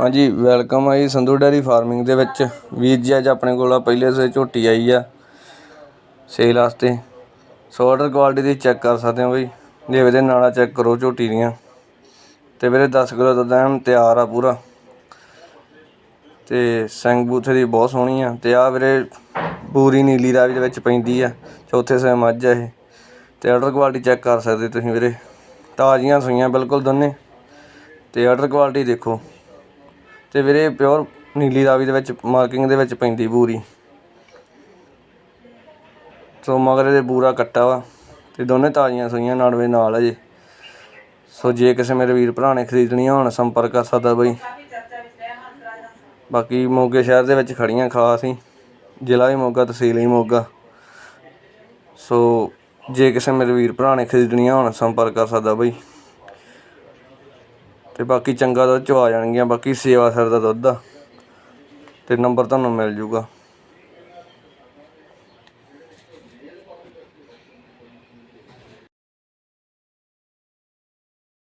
ਹਾਂਜੀ ਵੈਲਕਮ ਆ ਜੀ ਸੰਧੂ ਡੈਰੀ ਫਾਰਮਿੰਗ ਦੇ ਵਿੱਚ। ਵੀਰ ਜੀ, ਅੱਜ ਆਪਣੇ ਕੋਲ ਆ, ਪਹਿਲੇ ਸੇ ਝੋਟੀ ਆਈ ਆ। ਸੇਲ ਵਾਸਤੇ। ਸੋ ਆਰਡਰ ਕੁਆਲਿਟੀ ਦੀ ਚੈੱਕ ਕਰ ਸਕਦੇ ਹੋ ਬਈ। ਜੇ ਇਹਦੇ ਨਾਲਾ ਚੈੱਕ ਕਰੋ ਝੋਟੀ ਦੀਆਂ। ਤੇ ਵੀਰੇ 10 ਕਿਲੋ ਦਾ ਐਨ ਤਿਆਰ ਆ ਪੂਰਾ। ਤੇ ਸਿੰਘ ਬੂਥੇ ਦੀ ਬਹੁਤ ਸੋਹਣੀ ਆ। ਤੇ ਆ ਵੀਰੇ ਪੂਰੀ ਨੀਲੀ ਰਾਵੀ ਦੇ ਵਿੱਚ ਪੈਂਦੀ ਆ। ਚੌਥੇ ਸੇ ਮੱਝ ਆ ਇਹ। ਤੇ ਆਰਡਰ ਕੁਆਲਿਟੀ ਚੈੱਕ ਕਰ ਸਕਦੇ ਤੁਸੀਂ ਵੀਰੇ। ਤਾਜ਼ੀਆਂ ਸੂਈਆਂ ਬਿਲਕੁਲ ਦੋਨੇ। ਤੇ ਆਰਡਰ ਕੁਆਲਿਟੀ ਦੇਖੋ। ਤੇ ਵੀਰੇ ਪਿਓਰ ਨੀਲੀ ਰਾਵੀ ਦੇ ਵਿੱਚ ਮਾਰਕਿੰਗ ਦੇ ਵਿੱਚ ਪੈਂਦੀ ਪੂਰੀ ਸੋ ਮਗਰ ਇਹਦੇ ਬੂਰਾ ਕੱਟਾ ਵਾ ਤੇ ਦੋਨੇ ਤਾਜ਼ੀਆਂ ਸੂਈਆਂ ਨਾੜਵੇ ਨਾਲ ਅਜੇ ਸੋ ਜੇ ਕਿਸੇ ਮੇਰੇ ਵੀਰ ਭਰਾ ਨੇ ਖਰੀਦਣੀਆਂ ਹੋਣ, ਸੰਪਰਕ ਕਰ ਸਕਦਾ ਬਈ। ਬਾਕੀ ਮੋਗੇ ਸ਼ਹਿਰ ਦੇ ਵਿੱਚ ਖੜੀਆਂ ਖਾਸ ਹੀ। ਜ਼ਿਲ੍ਹਾ ਵੀ ਮੋਗਾ, ਤਹਿਸੀਲ ਹੀ ਮੋਗਾ। ਸੋ ਜੇ ਕਿਸੇ ਮੇਰੇ ਵੀਰ ਭਰਾ ਨੇ ਖਰੀਦਣੀਆਂ ਹੋਣ, ਸੰਪਰਕ ਕਰ ਸਕਦਾ ਬਈ। ਤੇ ਬਾਕੀ ਚੰਗਾ ਦੁੱਧ ਚਵਾ ਜਾਣਗੀਆਂ, ਬਾਕੀ ਸੇਵਾ ਸਿਰ ਦਾ ਦੁੱਧ ਆ। ਤੇ ਨੰਬਰ ਤੁਹਾਨੂੰ ਮਿਲ ਜੂਗਾ।